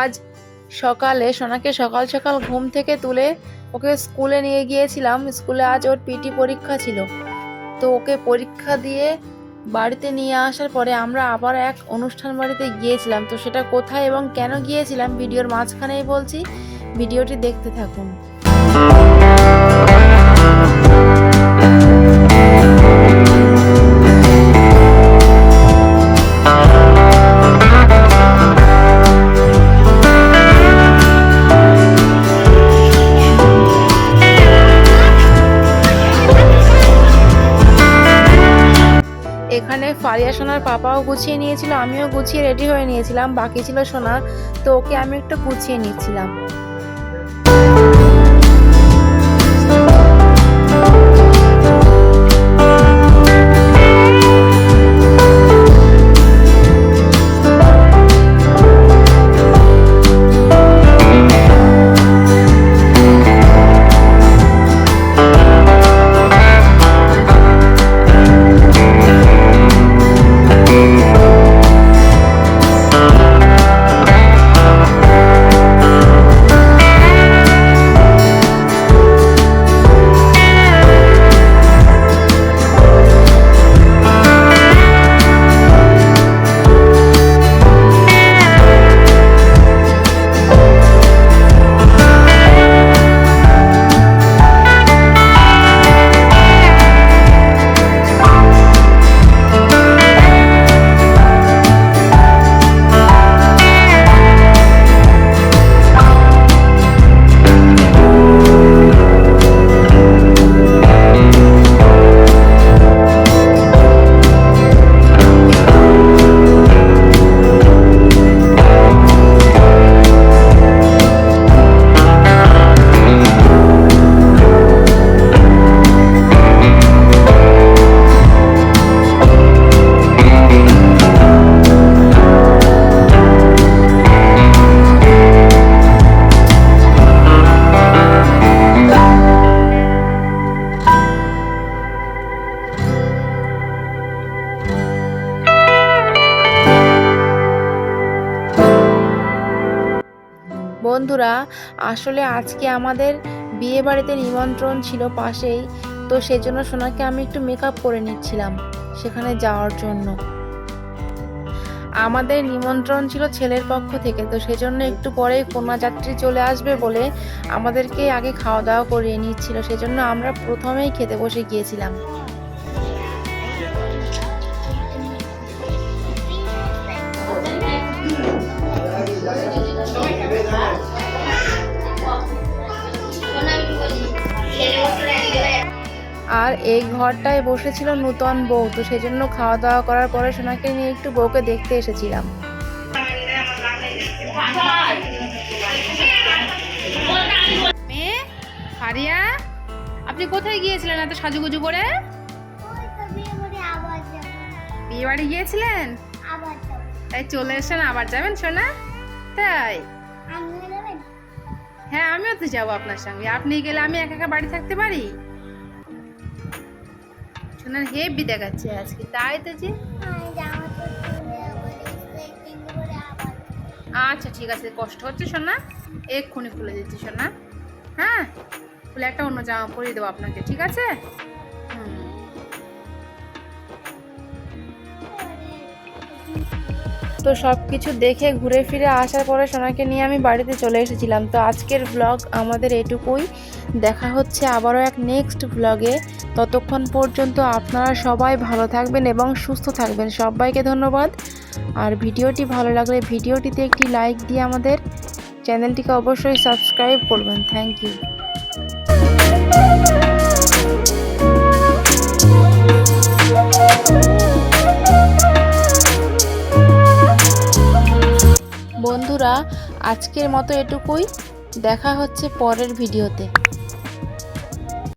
আজ সকালে সোনাকে সকাল সকাল ঘুম থেকে তুলে ওকে স্কুলে নিয়ে গিয়েছিলাম। স্কুলে আজ ওর পিটি পরীক্ষা ছিল। তো ওকে পরীক্ষা দিয়ে বাড়িতে নিয়ে আসার পরে আমরা আবার এক অনুষ্ঠান বাড়িতে গিয়েছিলাম। তো সেটা কোথায় এবং কেন গিয়েছিলাম ভিডিওর মাঝখানেই বলছি। ভিডিওটি দেখতে থাকুন। এখানে সোনার পাপাও গুছিয়ে নিয়েছিল, আমিও গুছিয়ে রেডি হয়ে নিয়েছিলাম, বাকি ছিল সোনা, তো ওকে আমি একটু গুছিয়ে নিচ্ছিলাম। বন্ধুরা, আসলে আজকে আমাদের বিয়ে বাড়িতে নিমন্ত্রণ ছিল পাশেই, তো সেজন্য সোনাকে আমি একটু মেকআপ করে নিচ্ছিলাম সেখানে যাওয়ার জন্য। আমাদের নিমন্ত্রণ ছিল ছেলের পক্ষ থেকে, তো সেজন্য একটু পরেই কন্যা যাত্রী চলে আসবে বলে আমাদেরকে আগে খাওয়া দাওয়া করিয়ে নিচ্ছিল, সেজন্য আমরা প্রথমেই খেতে বসে গিয়েছিলাম। আর এই ঘরটায় বসেছিল নূতন বউ তো সেজন্য খাওয়া দাওয়া করার পরে সোনাকে নিয়ে একটু বউকে দেখতে এসেছিলাম। মেয়ে ফারিয়া আপনি কোথায় গিয়েছিলেন এত সাজুগুজু করে? বিয়ে বাড়ি গিয়েছিলেন? তাই চলে এসেছেন আবার যাবেন সোনা? তাই? হ্যাঁ আমিও তো যাব আপনার সঙ্গে। আপনি গেলে আমি একা একা বাড়ি থাকতে পারি? সোনার হেভি দেখাচ্ছে আজকে। তাই তো যে? আচ্ছা ঠিক আছে, কষ্ট হচ্ছে, সোনা। এক্ষুনি খুলে দিচ্ছি, সোনা। হ্যাঁ? খুলে একটা অন্য জামা পরিয়ে দেবো আপনাকে, ঠিক আছে? তো সব কিছু দেখে ঘুরে ফিরে আসার পরে সোনাকে নিয়ে আমি বাড়িতে চলে এসেছিলাম। তো আজকের ব্লগ আমাদের এটুকুই। দেখা হচ্ছে আবারও এক নেক্সট ব্লগে ততক্ষণ পর্যন্ত আপনারা সবাই ভালো থাকবেন এবং সুস্থ থাকবেন। সবাইকে ধন্যবাদ। আর ভিডিওটি ভালো লাগলে ভিডিওটিতে একটি লাইক দিয়ে আমাদের চ্যানেলটিকে অবশ্যই সাবস্ক্রাইব করবেন। থ্যাংক ইউ বন্ধুরা আজকের মতো এটুকুই। দেখা হচ্ছে পরের ভিডিওতে।